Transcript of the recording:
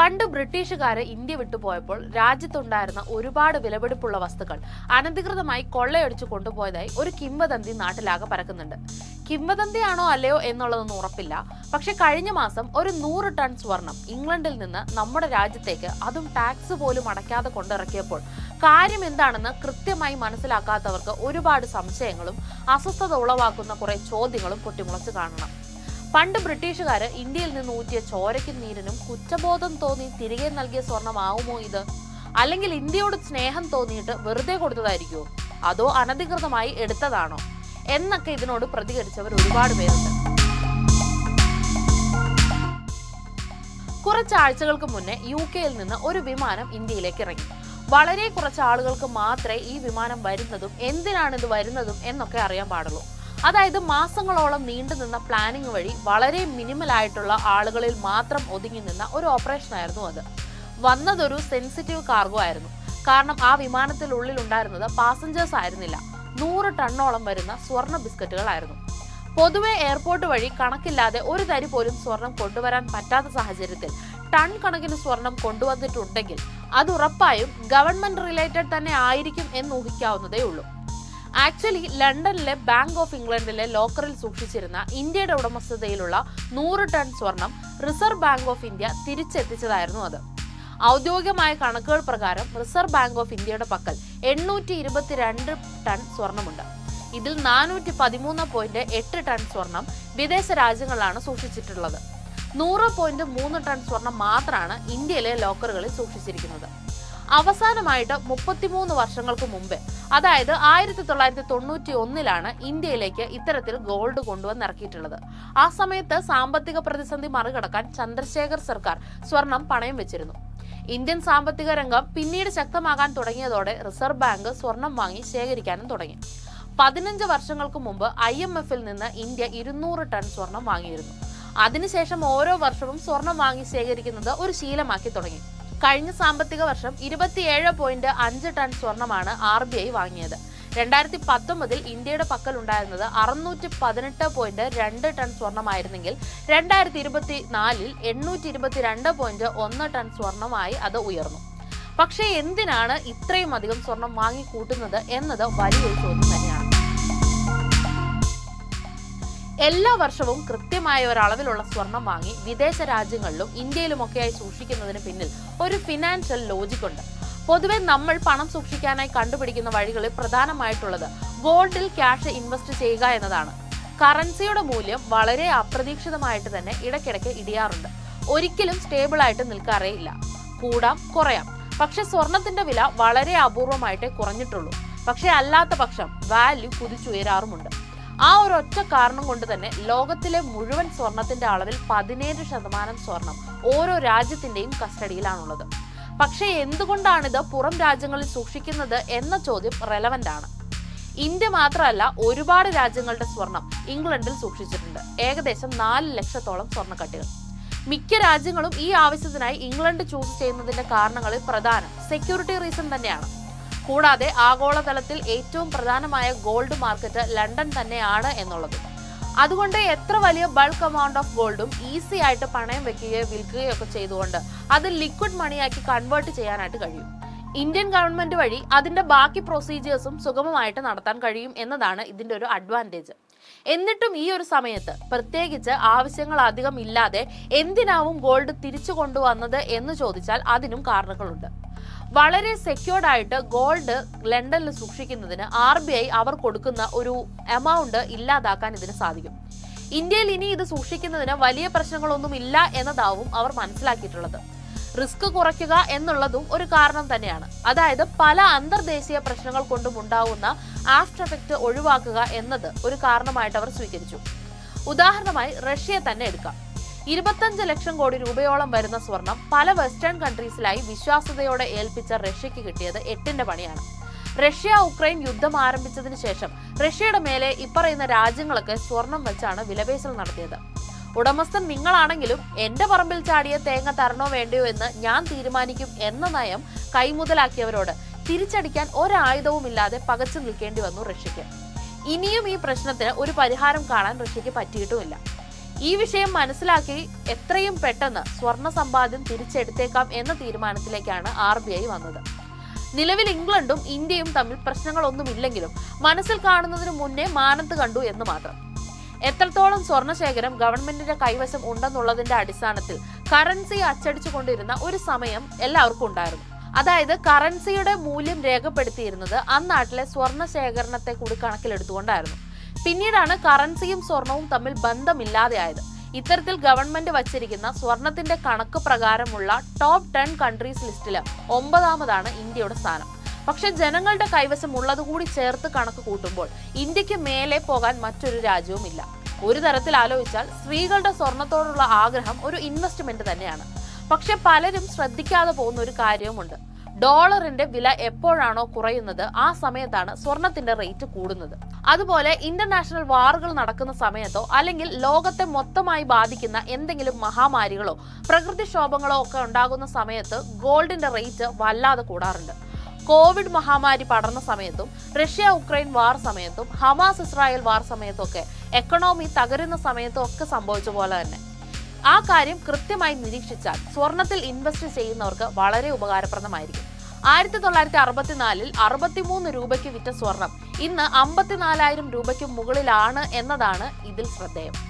പണ്ട് ബ്രിട്ടീഷുകാര് ഇന്ത്യ വിട്ടുപോയപ്പോൾ രാജ്യത്തുണ്ടായിരുന്ന ഒരുപാട് വിലപിടിപ്പുള്ള വസ്തുക്കൾ അനധികൃതമായി കൊള്ളയടിച്ചു കൊണ്ടുപോയതായി ഒരു കിംവദന്തി നാട്ടിലാകെ പരക്കുന്നുണ്ട്. കിംവദന്തിയാണോ അല്ലയോ എന്നുള്ളതൊന്നും ഉറപ്പില്ല. പക്ഷെ കഴിഞ്ഞ മാസം ഒരു നൂറ് ടൺ സ്വർണം ഇംഗ്ലണ്ടിൽ നിന്ന് നമ്മുടെ രാജ്യത്തേക്ക് അതും ടാക്സ് പോലും അടയ്ക്കാതെ കൊണ്ടിറക്കിയപ്പോൾ കാര്യം എന്താണെന്ന് കൃത്യമായി മനസ്സിലാക്കാത്തവർക്ക് ഒരുപാട് സംശയങ്ങളും അസ്വസ്ഥത ഉളവാക്കുന്ന കുറെ ചോദ്യങ്ങളും പൊട്ടിമുളച്ച് കാണണം. പണ്ട് ബ്രിട്ടീഷുകാർ ഇന്ത്യയിൽ നിന്ന് ഊറ്റിയ ചോരയ്ക്കും നീരിനും കുറ്റബോധം തോന്നി തിരികെ നൽകിയ സ്വർണമാവുമോ ഇത്? അല്ലെങ്കിൽ ഇന്ത്യയോട് സ്നേഹം തോന്നിയിട്ട് വെറുതെ കൊടുത്തതായിരിക്കുമോ അതോ അനധികൃതമായി എടുത്തതാണോ? എന്നൊക്കെ ഇതിനോട് പ്രതികരിച്ചവർ ഒരുപാട് പേരുണ്ട്. കുറച്ചാഴ്ചകൾക്ക് മുന്നേ യു കെയിൽ നിന്ന് ഒരു വിമാനം ഇന്ത്യയിലേക്ക് ഇറങ്ങി. വളരെ കുറച്ച് ആളുകൾക്ക് മാത്രമേ ഈ വിമാനം വരുന്നതും എന്തിനാണ് ഇത് വരുന്നതും എന്നൊക്കെ അറിയാൻ പാടുള്ളൂ. അതായത് മാസങ്ങളോളം നീണ്ടുനിന്ന പ്ലാനിംഗ് വഴി വളരെ മിനിമൽ ആയിട്ടുള്ള ആളുകളിൽ മാത്രം ഒതുങ്ങി നിന്ന ഒരു ഓപ്പറേഷൻ ആയിരുന്നു അത്. വന്നതൊരു സെൻസിറ്റീവ് കാർഗോ ആയിരുന്നു. കാരണം ആ വിമാനത്തിനുള്ളിൽ ഉണ്ടായിരുന്നത് പാസഞ്ചേഴ്സ് ആയിരുന്നില്ല. നൂറ് ടണ്ണോളം വരുന്ന സ്വർണ ബിസ്ക്കറ്റുകളായിരുന്നു. പൊതുവെ എയർപോർട്ട് വഴി കണക്കില്ലാതെ ഒരു തരി പോലും സ്വർണം കൊണ്ടുവരാൻ പറ്റാത്ത സാഹചര്യത്തിൽ ടൺ കണക്കിന് സ്വർണം കൊണ്ടുവന്നിട്ടുണ്ടെങ്കിൽ അത് ഉറപ്പായും ഗവൺമെന്റ് റിലേറ്റഡ് തന്നെ ആയിരിക്കും എന്ന് ഊഹിക്കാവുന്നതേ ഉള്ളൂ. ആക്ച്വലി ലണ്ടനിലെ ബാങ്ക് ഓഫ് ഇംഗ്ലണ്ടിലെ ലോക്കറിൽ സൂക്ഷിച്ചിരുന്ന ഇന്ത്യയുടെ ഉടമസ്ഥതയിലുള്ള നൂറ് ടൺ സ്വർണം റിസർവ് ബാങ്ക് ഓഫ് ഇന്ത്യ തിരിച്ചെത്തിച്ചതായിരുന്നു അത്. ഔദ്യോഗികമായ കണക്കുകൾ പ്രകാരം റിസർവ് ബാങ്ക് ഓഫ് ഇന്ത്യയുടെ പക്കൽ എണ്ണൂറ്റി ഇരുപത്തിരണ്ട് ടൺ സ്വർണമുണ്ട്. ഇതിൽ നാനൂറ്റി പതിമൂന്ന് പോയിന്റ് എട്ട് ടൺ സ്വർണം വിദേശ രാജ്യങ്ങളിലാണ് സൂക്ഷിച്ചിട്ടുള്ളത്. നൂറ് പോയിന്റ് മൂന്ന് ടൺ സ്വർണം മാത്രമാണ് ഇന്ത്യയിലെ ലോക്കറുകളിൽ സൂക്ഷിച്ചിരിക്കുന്നത്. അവസാനമായിട്ട് മുപ്പത്തിമൂന്ന് വർഷങ്ങൾക്ക് മുമ്പ്. അതായത് ആയിരത്തി തൊള്ളായിരത്തി തൊണ്ണൂറ്റി ഒന്നിലാണ് ഇന്ത്യയിലേക്ക് ഇത്തരത്തിൽ ഗോൾഡ് കൊണ്ടുവന്ന് കൊണ്ടുവന്നിറക്കിയിട്ടുള്ളത് ആ സമയത്ത് സാമ്പത്തിക പ്രതിസന്ധി മറികടക്കാൻ ചന്ദ്രശേഖർ സർക്കാർ സ്വർണം പണയം വെച്ചിരുന്നു. ഇന്ത്യൻ സാമ്പത്തിക രംഗം പിന്നീട് ശക്തമാകാൻ തുടങ്ങിയതോടെ റിസർവ് ബാങ്ക് സ്വർണം വാങ്ങി ശേഖരിക്കാനും തുടങ്ങി. പതിനഞ്ച് വർഷങ്ങൾക്ക് മുമ്പ് ഐ എം എഫിൽ നിന്ന് ഇന്ത്യ ഇരുന്നൂറ് ടൺ സ്വർണം വാങ്ങിയിരുന്നു. അതിനുശേഷം ഓരോ വർഷവും സ്വർണം വാങ്ങി ശേഖരിക്കുന്നത് ഒരു ശീലമാക്കി തുടങ്ങി. കഴിഞ്ഞ സാമ്പത്തിക വർഷം ഇരുപത്തിയേഴ് പോയിന്റ് അഞ്ച് ടൺ സ്വർണമാണ് ആർ ബി ഐ വാങ്ങിയത്. രണ്ടായിരത്തി പത്തൊമ്പതിൽ ഇന്ത്യയുടെ പക്കൽ ഉണ്ടായിരുന്നത് അറുന്നൂറ്റി പതിനെട്ട് പോയിന്റ് രണ്ട് ടൺ സ്വർണമായിരുന്നെങ്കിൽ രണ്ടായിരത്തി ഇരുപത്തി നാലിൽ എണ്ണൂറ്റി ഇരുപത്തിരണ്ട് പോയിന്റ് ഒന്ന് ടൺ സ്വർണമായി അത് ഉയർന്നു. പക്ഷേ എന്തിനാണ് ഇത്രയും അധികം സ്വർണം വാങ്ങിക്കൂട്ടുന്നത് എന്നത് വലിയൊരു ചോദ്യം എല്ലാ വർഷവും കൃത്യമായ ഒരളവിലുള്ള സ്വർണം വാങ്ങി വിദേശ രാജ്യങ്ങളിലും ഇന്ത്യയിലുമൊക്കെയായി സൂക്ഷിക്കുന്നതിന് പിന്നിൽ ഒരു ഫിനാൻഷ്യൽ ലോജിക് ഉണ്ട്. പൊതുവെ നമ്മൾ പണം സൂക്ഷിക്കാനായി കണ്ടുപിടിക്കുന്ന വഴികളിൽ പ്രധാനമായിട്ടുള്ളത് ഗോൾഡിൽ ക്യാഷ് ഇൻവെസ്റ്റ് ചെയ്യുക എന്നതാണ്. കറൻസിയുടെ മൂല്യം വളരെ അപ്രതീക്ഷിതമായിട്ട് തന്നെ ഇടയ്ക്കിടയ്ക്ക് ഇടിയാറുണ്ട്. ഒരിക്കലും സ്റ്റേബിൾ ആയിട്ട് നിൽക്കാറേ ഇല്ല കൂടാം കുറയാം. പക്ഷെ സ്വർണത്തിന്റെ വില വളരെ അപൂർവമായിട്ടേ കുറഞ്ഞിട്ടുള്ളൂ. പക്ഷെ അല്ലാത്ത പക്ഷം വാല്യൂ കുതിച്ചുയരാറുമുണ്ട്. ആ ഒരു ഒറ്റ കാരണം കൊണ്ട് തന്നെ ലോകത്തിലെ മുഴുവൻ സ്വർണത്തിന്റെ അളവിൽ പതിനേഴ് ശതമാനം സ്വർണം ഓരോ രാജ്യത്തിന്റെയും കസ്റ്റഡിയിലാണുള്ളത്. പക്ഷേ എന്തുകൊണ്ടാണിത് പുറം രാജ്യങ്ങളിൽ സൂക്ഷിക്കുന്നത് എന്ന ചോദ്യം റെലവന്റ് ആണ്. ഇന്ത്യ മാത്രമല്ല ഒരുപാട് രാജ്യങ്ങളുടെ സ്വർണം ഇംഗ്ലണ്ടിൽ സൂക്ഷിച്ചിട്ടുണ്ട്. ഏകദേശം നാല് ലക്ഷത്തോളം സ്വർണക്കട്ടികൾ മിക്ക രാജ്യങ്ങളും ഈ ആവശ്യത്തിനായി ഇംഗ്ലണ്ട് ചൂസ് ചെയ്യുന്നതിന്റെ കാരണങ്ങളിൽ പ്രധാനം സെക്യൂരിറ്റി റീസൺ തന്നെയാണ്. കൂടാതെ ആഗോളതലത്തിൽ ഏറ്റവും പ്രധാനമായ ഗോൾഡ് മാർക്കറ്റ് ലണ്ടൻ തന്നെയാണ് എന്നുള്ളത്. അതുകൊണ്ട് എത്ര വലിയ ബൾക്ക് എമൗണ്ട് ഓഫ് ഗോൾഡും ഈസി ആയിട്ട് പണയം വെക്കുകയോ വിൽക്കുകയോ ഒക്കെ ചെയ്തുകൊണ്ട് അത് ലിക്വിഡ് മണിയാക്കി കൺവേർട്ട് ചെയ്യാനായിട്ട് കഴിയും. ഇന്ത്യൻ ഗവൺമെന്റ് വഴി അതിന്റെ ബാക്കി പ്രൊസീജിയേഴ്സും സുഗമമായിട്ട് നടത്താൻ കഴിയും എന്നതാണ് ഇതിന്റെ ഒരു അഡ്വാന്റേജ് എന്നിട്ടും ഈ ഒരു സമയത്ത് പ്രത്യേകിച്ച് ആവശ്യങ്ങൾ അധികം ഇല്ലാതെ എന്തിനാവും ഗോൾഡ് തിരിച്ചു കൊണ്ടുവന്നത് എന്ന് ചോദിച്ചാൽ അതിനും കാരണങ്ങളുണ്ട്. വളരെ സെക്യൂർഡ് ആയിട്ട് ഗോൾഡ് ലണ്ടനിൽ സൂക്ഷിക്കുന്നതിന് ആർ ബി ഐ അവർ കൊടുക്കുന്ന ഒരു എമൗണ്ട് ഇല്ലാതാക്കാൻ ഇതിന് സാധിക്കും. ഇന്ത്യയിൽ ഇനി ഇത് സൂക്ഷിക്കുന്നതിന് വലിയ പ്രശ്നങ്ങളൊന്നും ഇല്ല എന്നതാവും അവർ മനസ്സിലാക്കിയിട്ടുള്ളത്. റിസ്ക് കുറയ്ക്കുക എന്നുള്ളതും ഒരു കാരണം തന്നെയാണ്. അതായത് പല അന്തർദേശീയ പ്രശ്നങ്ങൾ കൊണ്ടും ഉണ്ടാവുന്ന ആഫ്റ്റർ എഫക്റ്റ് ഒഴിവാക്കുക എന്നത് ഒരു കാരണമായിട്ട് അവർ സ്വീകരിച്ചു. ഉദാഹരണമായി റഷ്യയെ തന്നെ എടുക്കാം. ഇരുപത്തഞ്ച് ലക്ഷം കോടി രൂപയോളം വരുന്ന സ്വർണം പല വെസ്റ്റേൺ കൺട്രീസിലായി വിശ്വാസ്യതയോടെ ഏൽപ്പിച്ച റഷ്യക്ക് കിട്ടിയത് എട്ടിന്റെ പണിയാണ്. റഷ്യ ഉക്രൈൻ യുദ്ധം ആരംഭിച്ചതിന് ശേഷം റഷ്യയുടെ മേലെ ഇപ്പറയുന്ന രാജ്യങ്ങളൊക്കെ സ്വർണം വെച്ചാണ് വിലപേശൽ നടത്തിയത്. ഉടമസ്ഥൻ നിങ്ങളാണെങ്കിലും എന്റെ പറമ്പിൽ ചാടിയ തേങ്ങ തരണോ വേണ്ടയോ എന്ന് ഞാൻ തീരുമാനിക്കും എന്ന നയം കൈമുതലാക്കിയവരോട് തിരിച്ചടിക്കാൻ ഒരായുധവും ഇല്ലാതെ പകച്ചു നിൽക്കേണ്ടി വന്നു റഷ്യക്ക് ഇനിയും ഈ പ്രശ്നത്തിന് ഒരു പരിഹാരം കാണാൻ റഷ്യക്ക് പറ്റിയിട്ടുമില്ല. ഈ വിഷയം മനസ്സിലാക്കി എത്രയും പെട്ടെന്ന് സ്വർണ സമ്പാദ്യം തിരിച്ചെടുത്തേക്കാം എന്ന തീരുമാനത്തിലേക്കാണ് ആർ ബി ഐ വന്നത്. നിലവിൽ ഇംഗ്ലണ്ടും ഇന്ത്യയും തമ്മിൽ പ്രശ്നങ്ങളൊന്നുമില്ലെങ്കിലും മനസ്സിൽ കാണുന്നതിന് മുന്നേ മാനത്ത് കണ്ടു എന്ന് മാത്രം. എത്രത്തോളം സ്വർണശേഖരം ഗവൺമെന്റിന്റെ കൈവശം ഉണ്ടെന്നുള്ളതിന്റെ അടിസ്ഥാനത്തിൽ കറൻസി അച്ചടിച്ചു കൊണ്ടിരുന്ന ഒരു സമയം എല്ലാവർക്കും ഉണ്ടായിരുന്നു. അതായത് കറൻസിയുടെ മൂല്യം രേഖപ്പെടുത്തിയിരുന്നത് അന്നാട്ടിലെ സ്വർണ ശേഖരണത്തെ കൂടി കണക്കിലെടുത്തുകൊണ്ടായിരുന്നു. പിന്നീടാണ് കറൻസിയും സ്വർണവും തമ്മിൽ ബന്ധമില്ലാതെയായത് ഇത്തരത്തിൽ ഗവൺമെന്റ് വച്ചിരിക്കുന്ന സ്വർണത്തിന്റെ കണക്ക് പ്രകാരമുള്ള ടോപ്പ് ടെൻ കൺട്രീസ് ലിസ്റ്റിൽ ഒമ്പതാമതാണ് ഇന്ത്യയുടെ സ്ഥാനം. പക്ഷെ ജനങ്ങളുടെ കൈവശം ഉള്ളതുകൂടി ചേർത്ത് കണക്ക് കൂട്ടുമ്പോൾ ഇന്ത്യയ്ക്ക് മേലെ പോകാൻ മറ്റൊരു രാജ്യവുമില്ല ഒരു തരത്തിൽ ആലോചിച്ചാൽ സ്ത്രീകളുടെ സ്വർണത്തോടുള്ള ആഗ്രഹം ഒരു ഇൻവെസ്റ്റ്മെന്റ് തന്നെയാണ്. പക്ഷെ പലരും ശ്രദ്ധിക്കാതെ പോകുന്ന ഒരു കാര്യവുമുണ്ട്. ഡോളറിന്റെ വില എപ്പോഴാണോ കുറയുന്നത് ആ സമയത്താണ് സ്വർണത്തിന്റെ റേറ്റ് കൂടുന്നത്. അതുപോലെ ഇന്റർനാഷണൽ വാറുകൾ നടക്കുന്ന സമയത്തോ അല്ലെങ്കിൽ ലോകത്തെ മൊത്തമായി ബാധിക്കുന്ന എന്തെങ്കിലും മഹാമാരികളോ പ്രകൃതിക്ഷോഭങ്ങളോ ഒക്കെ ഉണ്ടാകുന്ന സമയത്ത് ഗോൾഡിന്റെ റേറ്റ് വല്ലാതെ കൂടാറുണ്ട്. കോവിഡ് മഹാമാരി പടർന്ന സമയത്തും റഷ്യ ഉക്രൈൻ വാർ സമയത്തും ഹമാസ് ഇസ്രായേൽ വാർ സമയത്തും ഒക്കെ എക്കണോമി തകരുന്ന സമയത്തും ഒക്കെ സംഭവിച്ച പോലെ തന്നെ. ആ കാര്യം കൃത്യമായി നിരീക്ഷിച്ചാൽ സ്വർണത്തിൽ ഇൻവെസ്റ്റ് ചെയ്യുന്നവർക്ക് വളരെ ഉപകാരപ്രദമായിരിക്കും. ആയിരത്തി തൊള്ളായിരത്തി അറുപത്തിനാലിൽ അറുപത്തിമൂന്ന് രൂപയ്ക്ക് വിറ്റ സ്വർണം. ഇന്ന് അമ്പത്തിനാലായിരം രൂപയ്ക്ക് മുകളിലാണ് എന്നതാണ് ഇതിൽ ശ്രദ്ധേയം.